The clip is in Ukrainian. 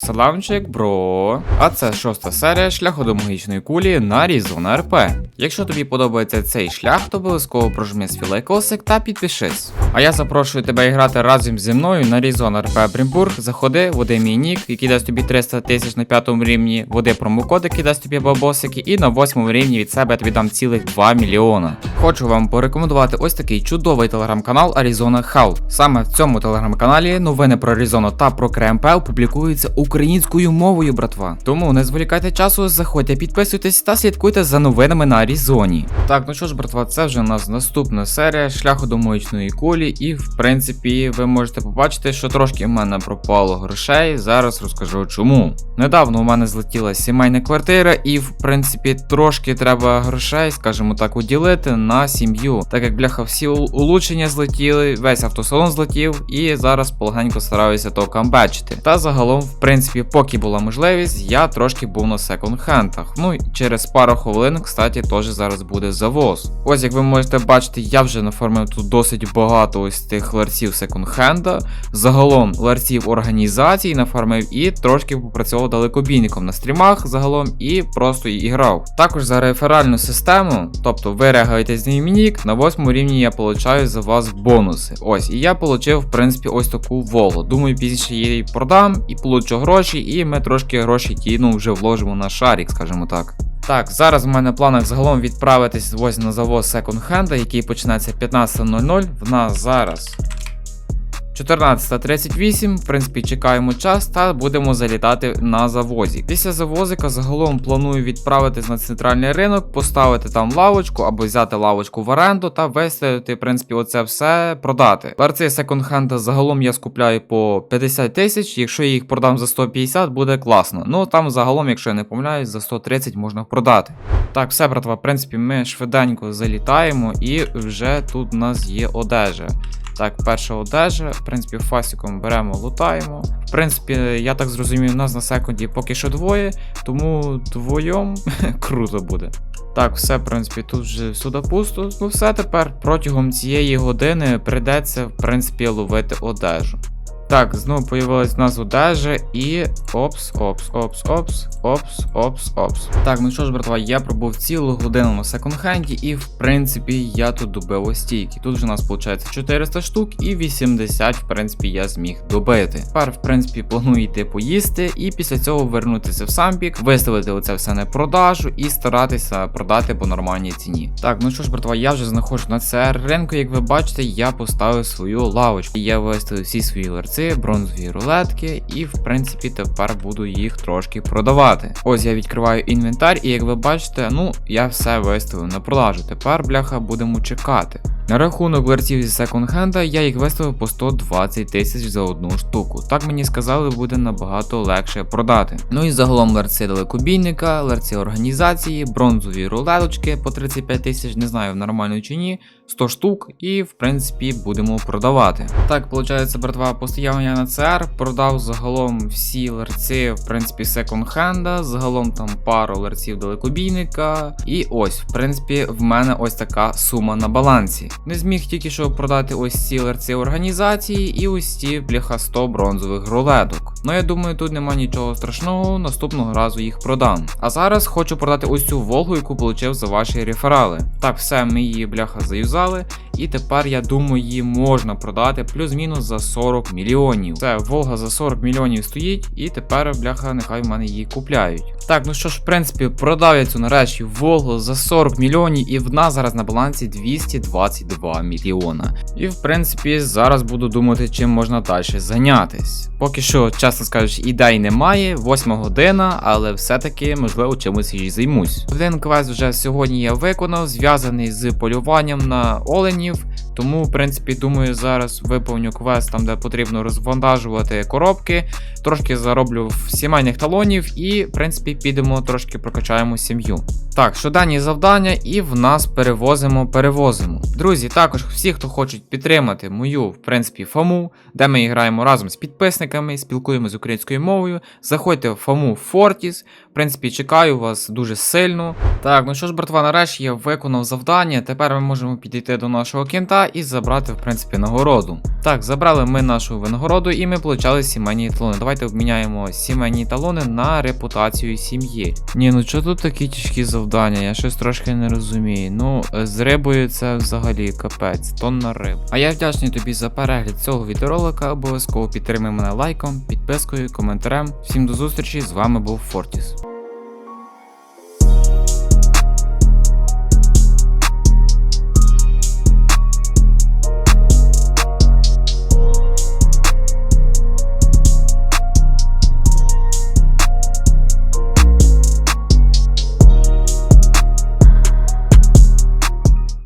Саламчик, бро. А це шоста серія шляху до магічної кулі на Різона РП. Якщо тобі подобається цей шлях, то обов'язково прожми свій лайкосик та підпишись. А я запрошую тебе грати разом зі мною на Різон РП Брімбург. Заходи, води мій нік, який дасть тобі 300 тисяч на п'ятому рівні, води промокод, який дасть тобі бабосики, і на восьмому рівні від себе я тобі дам цілих 2 мільйона. Хочу вам порекомендувати ось такий чудовий телеграм-канал Arizona How. Саме в цьому телеграм-каналі новини про Аризону та про КРМПЛ публікуються українською мовою, братва. Тому не зволікайте часу, заходьте, підписуйтесь та слідкуйте за новинами на Аризоні. Так, ну що ж, братва, це вже у нас наступна серія шляху до моїчної кулі, і в принципі ви можете побачити, що трошки в мене пропало грошей. Зараз розкажу чому. Недавно у мене злетіла сімейна квартира, і в принципі трошки треба грошей, скажімо так, уділити на сім'ю. Так як бляха, всі улучшення злетіли, весь автосалон злетів, і зараз полегенько стараюся то камбечити. Та загалом, в принципі, поки була можливість, я трошки був на секонд-хендах. Ну і через пару хвилин, кстати, теж зараз буде завоз. Ось як ви можете бачити, я вже нафармив тут досить багато ось тих ларців секонд-хенда. Загалом ларців організацій нафармив і трошки попрацював далекобійником на стрімах загалом і просто і грав. Також за реферальну систему, тобто ви регаєте з на восьмому рівні я получаю за вас бонуси. Ось, і я получив, в принципі, ось таку волу. Думаю, пізніше її продам і получу гроші, і ми трошки гроші ті, ну, вже вложимо на шарик, скажімо так. Так, зараз в мене в планах загалом відправитись ось на завоз секонд-хенда, який починається 15.00. В нас зараз 14.38, в принципі, чекаємо час та будемо залітати на завозі. Після завозика загалом планую відправитись на центральний ринок, поставити там лавочку або взяти лавочку в оренду та виставити, в принципі, оце все продати. Ларці секонд-хенда загалом я скупляю по 50 тисяч. Якщо я їх продам за 150, буде класно. Ну там загалом, якщо я не помиляюсь, за 130 можна продати. Так, все, братва, в принципі, ми швиденько залітаємо, і вже тут у нас є одежа. Так, перша одежа, в принципі, фасіком беремо, лутаємо. В принципі, я так зрозумів, у нас на секунді поки що двоє, тому двоєм круто буде. Так, все, в принципі, тут вже сюди пусто. Ну все тепер протягом цієї години прийдеться, в принципі, ловити одежу. Так, знову появилась в нас і. Опс, опс, опс, опс, опс, опс, опс. Так, ну що ж, братва, я пробув цілу годину на секонд-хенді, і в принципі я тут добив ось стільки. Тут же у нас виходить 400 штук і 80, в принципі, я зміг добити. Тепер, в принципі, планую йти поїсти, і після цього вернутися в сампік, виставити оце все на продажу і старатися продати по нормальній ціні. Так, ну що ж, братва, я вже знаходжу на CR ринку, як ви бачите, я поставив свою лавочку. Я виставив всі свої ларци, бронзові рулетки, і в принципі тепер буду їх трошки продавати. Ось я відкриваю інвентар, і як ви бачите, ну я все виставив на продажу. Тепер, бляха, будемо чекати. На рахунок ларців зі секонд-хенда я їх виставив по 120 тисяч за одну штуку. Так мені сказали, буде набагато легше продати. Ну і загалом ларці далекобійника, ларці організації, бронзові рулеточки по 35 тисяч, не знаю, нормально чи ні. 100 штук, і в принципі будемо продавати. Так, виходить, братва, постояв на CR, продав загалом всі ларці, в принципі, секонд-хенда, загалом там пару ларців далекобійника. І ось, в принципі, в мене ось така сума на балансі. Не зміг тільки що продати ось ці ларці організації і ось ці бляха 100 бронзових рулеток. Ну я думаю, тут нема нічого страшного, наступного разу їх продам. А зараз хочу продати ось цю Волгу, яку отримав за ваші реферали. Так, все, ми її бляха заюзали. І тепер я думаю, її можна продати плюс-мінус за 40 мільйонів. Це Волга за 40 мільйонів стоїть, і тепер, бляха, нехай в мене її купляють. Так, ну що ж, в принципі, продав я цю нарешті Волгу за 40 мільйонів, і в нас зараз на балансі 222 мільйона. І в принципі, зараз буду думати, чим можна далі зайнятись. Поки що, чесно скажучи, ідей немає, 8 година, але все-таки, можливо, чимось і займусь. Один квест вже сьогодні я виконав, зв'язаний з полюванням на оленів. Тому, в принципі, думаю, зараз виповню квест там, де потрібно розвантажувати коробки, трошки зароблю в сімейних талонів і, в принципі, підемо трошки прокачаємо сім'ю. Так, щоденні завдання, і в нас перевозимо, перевозимо. Друзі, також всі, хто хочуть підтримати мою, в принципі, фому, де ми граємо разом з підписниками, спілкуємося з українською мовою. Заходьте в фому Fortis. В принципі, чекаю вас дуже сильно. Так, ну що ж, братва, нарешті я виконав завдання. Тепер ми можемо підійти до нашого кінта і забрати, в принципі, нагороду. Так, забрали ми нашу винагороду і ми получали сімейні талони. Давайте обміняємо сімейні талони на репутацію сім'ї. Ні, ну що тут такі тяжкі завдання? Я щось трошки не розумію. Ну, з рибою це взагалі капець, тонна риб. А я вдячний тобі за перегляд цього відеоролика. Обов'язково підтримай мене лайком, підпискою, коментарем. Всім до зустрічі, з вами був Фортіс.